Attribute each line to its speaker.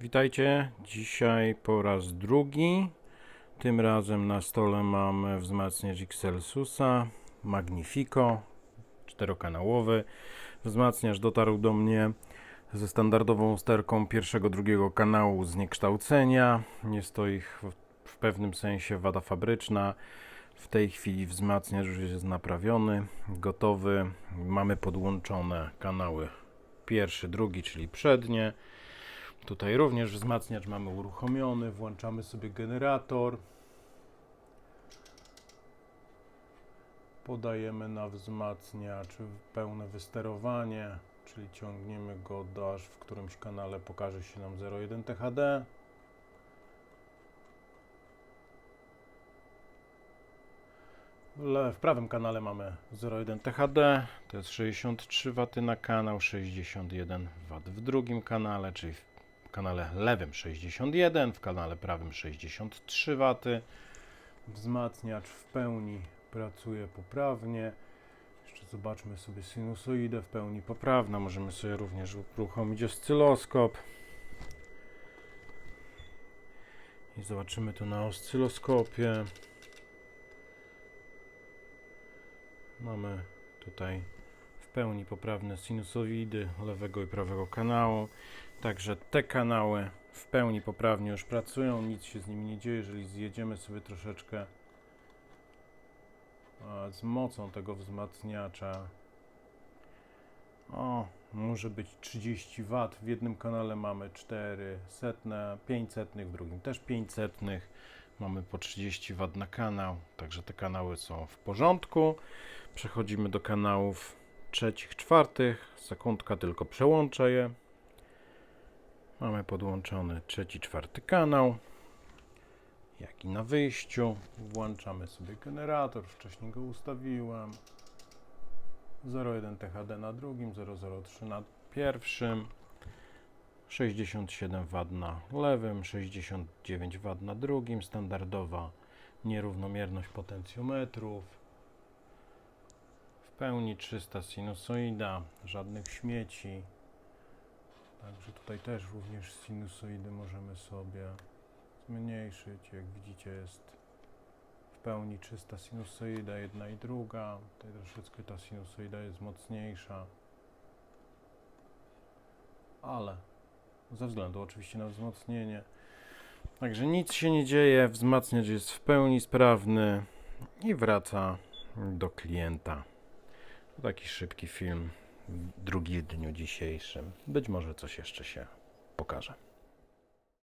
Speaker 1: Witajcie. Dzisiaj po raz drugi. Tym razem na stole mamy wzmacniacz Excelsusa Magnifico czterokanałowy. Wzmacniacz dotarł do mnie ze standardową sterką pierwszego, drugiego kanału zniekształcenia. Jest to ich w pewnym sensie wada fabryczna. W tej chwili wzmacniacz już jest naprawiony, gotowy. Mamy podłączone kanały pierwszy, drugi, czyli przednie. Tutaj również wzmacniacz mamy uruchomiony. Włączamy sobie generator. Podajemy na wzmacniacz pełne wysterowanie, czyli ciągniemy go do aż w którymś kanale pokaże się nam 01 THD. W prawym kanale mamy 0,1 THD, to jest 63 W na kanał, 61 W w drugim kanale, czyli w kanale lewym 61, w kanale prawym 63 W. Wzmacniacz w pełni pracuje poprawnie. Jeszcze zobaczmy sobie sinusoidę w pełni poprawna. Możemy sobie również uruchomić oscyloskop. I zobaczymy tu na oscyloskopie. Mamy tutaj w pełni poprawne sinusoidy lewego i prawego kanału. Także te kanały w pełni poprawnie już pracują, nic się z nimi nie dzieje. Jeżeli zjedziemy sobie troszeczkę z mocą tego wzmacniacza, o, może być 30 W. W jednym kanale mamy 4 setne, 5 setnych, w drugim też 5 setnych. Mamy po 30 W na kanał, także te kanały są w porządku. Przechodzimy do kanałów trzecich, czwartych. Sekundka, tylko przełączę je. Mamy podłączony trzeci, czwarty kanał. Jak i na wyjściu. Włączamy sobie generator. Wcześniej go ustawiłem. 0,1 THD na drugim, 0,03 na pierwszym. 67 W na lewym, 69 W na drugim. Standardowa nierównomierność potencjometrów. Pełni 300 sinusoida, żadnych śmieci. Także tutaj też również sinusoidy możemy sobie zmniejszyć. Jak widzicie jest w pełni czysta sinusoida, jedna i druga. Tutaj troszeczkę ta sinusoida jest mocniejsza. Ale ze względu oczywiście na wzmocnienie. Także nic się nie dzieje, wzmacniacz jest w pełni sprawny i wraca do klienta. Taki szybki film, drugi w dniu dzisiejszym. Być może coś jeszcze się pokaże.